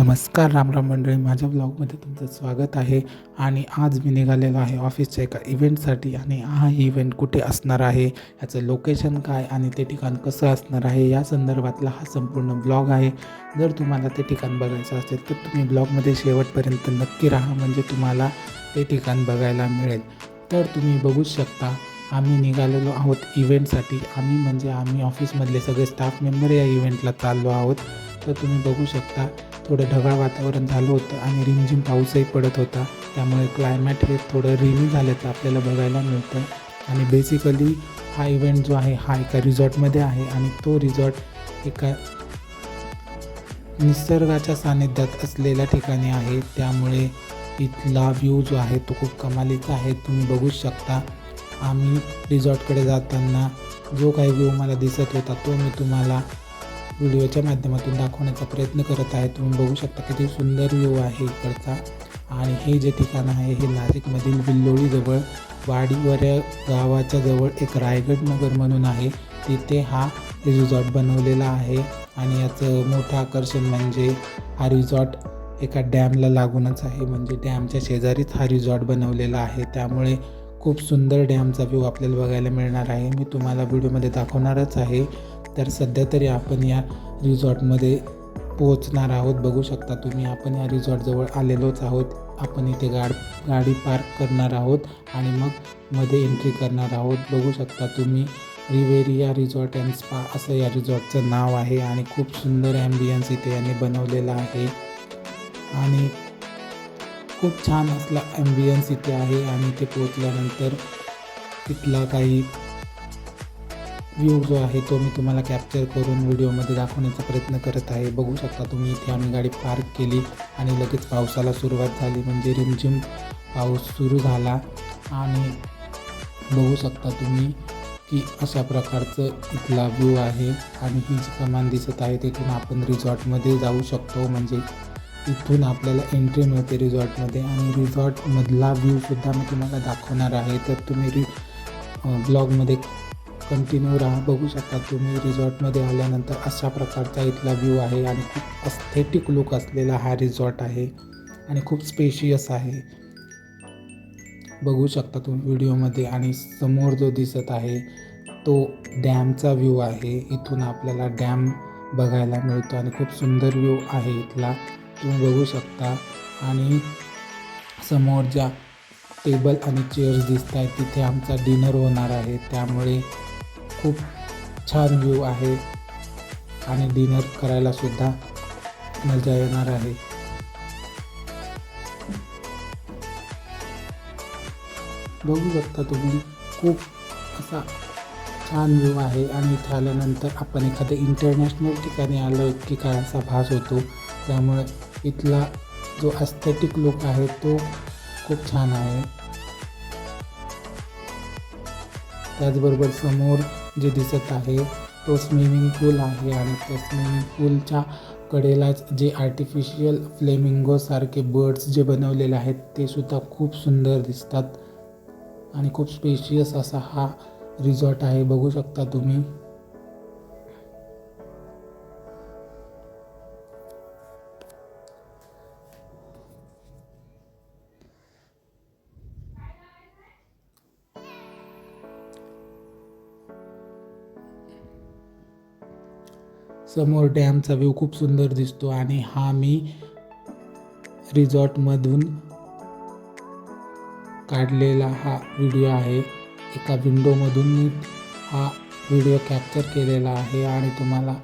नमस्कार रामराम मंडळी. माझ्या ब्लॉगमध्ये तुमचं स्वागत आहे. आणि आज मी निघालेलो आहे ऑफिसच्या एका इव्हेंटसाठी आणि हा इव्हेंट कुठे असणार आहे? याचं लोकेशन काय आणि ते ठिकाण कसं असणार आहे? या संदर्भातला हा संपूर्ण ब्लॉग आहे. जर तुम्हाला ते ठिकाण बघायचं असेल तर तुम्ही ब्लॉगमध्ये शेवटपर्यंत नक्की राहा. म्हणजे तुम्हाला ते ठिकाण बघायला मिळेल. तर तुम्ही बघूच शकता आम्ही निघालेलो आहोत इव्हेंटसाठी. आम्ही म्हणजे आम्ही ऑफिसमधले सगळे स्टाफ मेंबर या इव्हेंटला चाललो आहोत. तर तुम्ही बघू शकता थोडं ढगाळ वातावरण झालं होतं आणि रिमझिम पाऊसही पडत होता. त्यामुळे क्लायमॅट हे थोडं रेनी झाल्याचं आपल्याला बघायला मिळतं. आणि बेसिकली हा इव्हेंट जो आहे हा एका रिझॉर्टमध्ये आहे आणि तो रिझॉर्ट एका निसर्गाच्या सानिध्यात असलेल्या ठिकाणी आहे. त्यामुळे इथला व्ह्यू जो आहे तो खूप कमालीचा आहे. तुम्ही बघूच शकता. आम्ही रिझॉर्टकडे जाताना जो काही व्ह्यू मला दिसत होता तो मी तुम्हाला व्हिडिओच्या माध्यमातून दाखवण्याचा प्रयत्न करत आहे. तुम्ही बघू शकता किती सुंदर व्ह्यू आहे इकडचा. आणि हे जे ठिकाण आहे हे नाशिकमधील विल्लोळीजवळ वाडीवर गावाच्या जवळ एक रायगड नगर म्हणून आहे. तिथे हा रिसॉर्ट बनवलेला आहे. आणि याचं मोठं आकर्षण म्हणजे हा रिसॉर्ट एका डॅमला लागूनच आहे. म्हणजे डॅमच्या शेजारीच हा रिसॉर्ट बनवलेला आहे. त्यामुळे खूप सुंदर डॅमचा व्ह्यू आपल्याला बघायला मिळणार आहे. मी तुम्हाला व्हिडिओमध्ये दाखवणारच आहे. तर सध्या तरी आपण या रिझॉर्टमध्ये पोहोचणार आहोत. बघू शकता तुम्ही आपण या रिझॉर्टजवळ आलेलोच आहोत. आपण इथे गाड गाडी पार्क करणार आहोत आणि मग मध्ये एंट्री करणार आहोत. बघू शकता तुम्ही रिवेरिया रिसॉर्ट अँड स्पा असं या रिझॉर्टचं नाव आहे आणि खूप सुंदर ॲम्बियन्स इथे यांनी बनवलेला आहे. आणि खूप छान असला ॲम्बियन्स इथे आहे आणि इथे पोचल्यानंतर तिथला काही व्ह्यू जो आहे तो मी तुम्हाला कॅप्चर करून व्हिडिओमध्ये दाखवण्याचा प्रयत्न करत आहे. बघू शकता तुम्ही इथे आम्ही गाडी पार्क केली आणि लगेच पावसाला सुरुवात झाली. म्हणजे रिमझिम पाऊस सुरू झाला. आणि बघू शकता तुम्ही की अशा प्रकारचं इथला व्ह्यू आहे आणि ही जी कमान दिसत आहे तिथून आपण रिझॉर्टमध्ये जाऊ शकतो. म्हणजे इथून आपल्याला एंट्री मिळते रिझॉर्टमध्ये आणि रिझॉर्टमधला व्ह्यूसुद्धा मी तुम्हाला दाखवणार आहे. तर तुम्ही रि ब्लॉगमध्ये कंटिन्यू राहा. बघू शकता तुम्ही रिझॉर्टमध्ये आल्यानंतर अशा प्रकारचा इथला व्ह्यू आहे आणि खूप अस्थेटिक लुक असलेला हा रिसॉर्ट आहे आणि खूप स्पेशियस आहे. बघू शकता तुम्ही व्हिडिओमध्ये आणि समोर जो दिसत आहे तो डॅमचा व्ह्यू आहे. इथून आपल्याला डॅम बघायला मिळतो आणि खूप सुंदर व्ह्यू आहे इथला. तुम्ही बघू शकता आणि समोर ज्या टेबल आणि चेअर्स दिसत आहेत तिथे आमचा डिनर होणार आहे. त्यामुळे खूप छान व्ह्यू आहे. आणि डिनर करायला सुद्धा मजा येणार आहे. बघू शकता तुम्ही खूप असा छान व्ह्यू आहे. आणि इथे आल्यानंतर आपण एखाद्या इंटरनॅशनल ठिकाणी आलो की काय असा भास होतो. त्यामुळे इथला जो अस्थेटिक लुक आहे तो खूप छान आहे. त्याचबरोबर समोर जे दिसत आहे तो स्विमिंग पूल आहे आणि त्या स्विमिंग पूलच्या कडेलाच जे आर्टिफिशियल फ्लेमिंगोसारखे बर्ड्स जे बनवलेले आहेत ते सुद्धा खूप सुंदर दिसतात. आणि खूप स्पेशियस असा हा रिसॉर्ट आहे. बघू शकता तुम्ही. समोर डॅमचा व्ह्यू खूप सुंदर दिसतो आणि हा मी रिझॉर्टमधून काढलेला हा व्हिडिओ आहे. एका विंडोमधून मी हा व्हिडिओ कॅप्चर केलेला आहे आणि तुम्हाला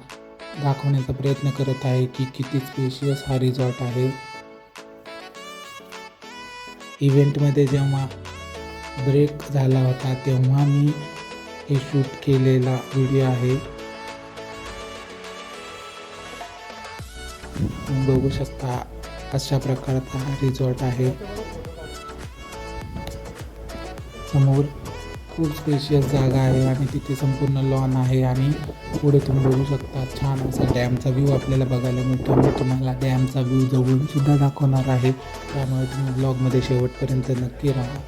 दाखवण्याचा प्रयत्न करत आहे की किती स्पेशियस हा रिझॉर्ट आहे. इव्हेंटमध्ये जेव्हा ब्रेक झाला होता तेव्हा मी हे शूट केलेला व्हिडिओ आहे. बघू शकता अशा प्रकारचा हा आहे. समोर खूप स्पेशियस जागा आहे आणि तिथे संपूर्ण लॉन आहे आणि पुढे तुम्ही बघू शकता छान असा डॅमचा व्ह्यू आपल्याला बघायला मिळतो. मी तुम्हाला डॅमचा व्ह्यू जवळून सुद्धा दाखवणार आहे. त्यामुळे तुम्ही ब्लॉगमध्ये शेवटपर्यंत नक्की राहा.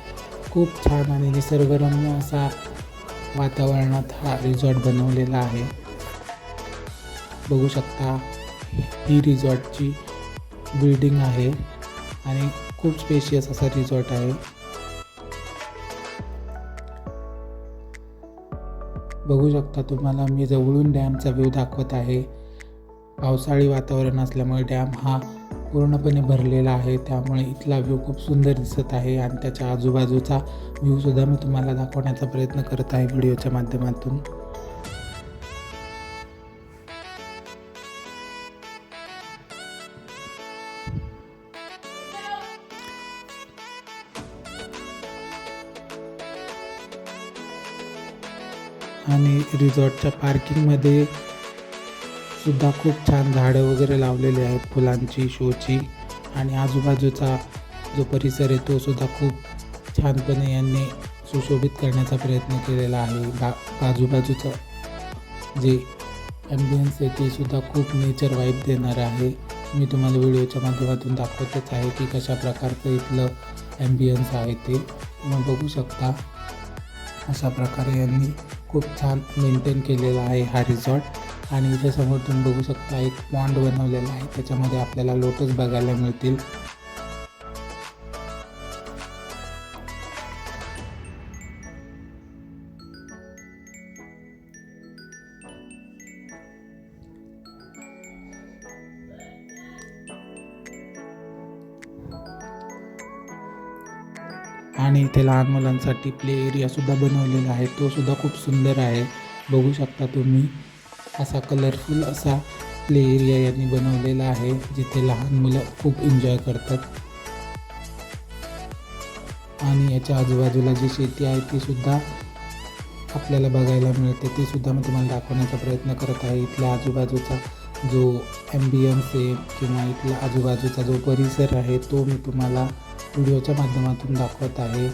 खूप छान आणि निसर्गरम्य असा वातावरणात हा रिझॉर्ट बनवलेला आहे. बघू शकता ही रिझॉर्टची बिल्डिंग आहे आणि खूप स्पेशियस असा रिसॉर्ट आहे. बघू शकता तुम्हाला मी जवळून डॅमचा व्ह्यू दाखवत आहे. पावसाळी वातावरण असल्यामुळे डॅम हा पूर्णपणे भरलेला आहे. त्यामुळे इथला व्ह्यू खूप सुंदर दिसत आहे आणि त्याच्या आजूबाजूचा व्ह्यूसुद्धा मी तुम्हाला दाखवण्याचा प्रयत्न करत आहे व्हिडिओच्या माध्यमातून. आणि रिझॉर्टच्या पार्किंगमध्ये सुद्धा खूप छान झाडं वगैरे लावलेली आहेत फुलांची शोची आणि आजूबाजूचा जो परिसर आहे तो सुद्धा खूप छानपणे यांनी सुशोभित करण्याचा प्रयत्न केलेला आहे. बा आजूबाजूचं जे ॲम्बियन्स आहे ते सुद्धा खूप नेचर वाईब देणारं आहे. मी तुम्हाला व्हिडिओच्या माध्यमातून दाखवतच आहे की कशा प्रकारचं इथलं ॲम्बियन्स आहे ते. तुम्ही बघू शकता. अशा प्रकारे यांनी खूप छान मेंटेन केलेला आहे हा रिसॉर्ट आणि इथे समोर तुम्ही बघू शकता एक पॉन्ड बनवलेला आहे. त्याच्यामध्ये आपल्याला लोटस बघायला मिळतील. आणि इथे लहान मुलांसाठी प्ले एरियासुद्धा बनवलेला आहे. तो सुद्धा खूप सुंदर आहे. बघू शकता तुम्ही असा कलरफुल असा प्ले एरिया यांनी बनवलेला आहे जिथे लहान मुलं खूप एन्जॉय करतात. आणि याच्या आजूबाजूला जी शेती आहे ती सुद्धा आपल्याला बघायला मिळते. ती सुद्धा मी तुम्हाला दाखवण्याचा प्रयत्न करत आहे. इथल्या आजूबाजूचा जो ॲम्बियन्स आहे किंवा इथला आजूबाजूचा जो परिसर आहे तो मी तुम्हाला व्हिडिओच्या माध्यमातून दाखवत आहे.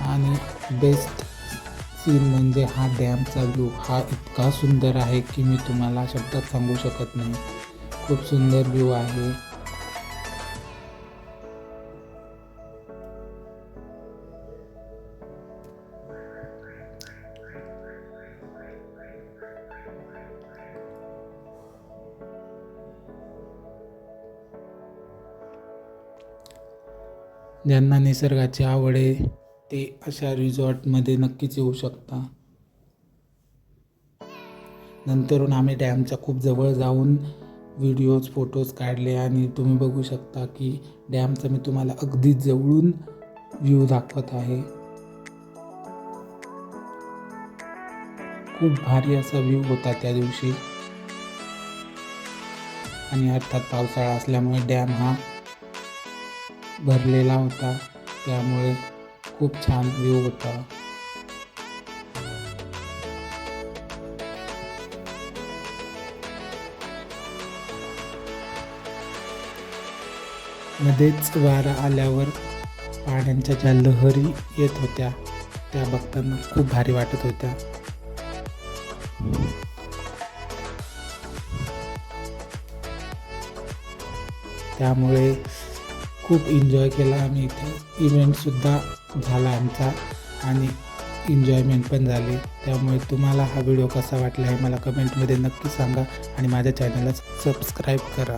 आणि बेस्ट सीन म्हणजे हा डॅमचा व्ह्यू हा इतका सुंदर आहे की मी तुम्हाला शब्दात सांगू शकत नाही. खूप सुंदर व्ह्यू आहे. ज्यांना निसर्गाची आवड आहे ते अशा रिझॉर्टमध्ये नक्कीच येऊ शकता. नंतरून आम्ही डॅमच्या खूप जवळ जाऊन व्हिडिओज फोटोज काढले आणि तुम्ही बघू शकता की डॅमचा मी तुम्हाला अगदी जवळून व्ह्यू दाखवत आहे. खूप भारी असा व्ह्यू होता त्या दिवशी. आणि अर्थात पावसाळा असल्यामुळे डॅम हा भरलेला होता. त्यामुळे खूप छान व्ह्यू होता. मध्येच वारा आल्यावर पाण्याच्या ज्या लहरी येत होत्या त्या बघताना खूप भारी वाटत होत्या. त्यामुळे खूप एन्जॉय केला आम्ही इथे. इव्हेंटसुद्धा झाला आमचा आणि एन्जॉयमेंट पण झाली. त्यामुळे तुम्हाला हा व्हिडिओ कसा वाटला हे मला कमेंटमध्ये नक्की सांगा आणि माझ्या चॅनलला सबस्क्राईब करा.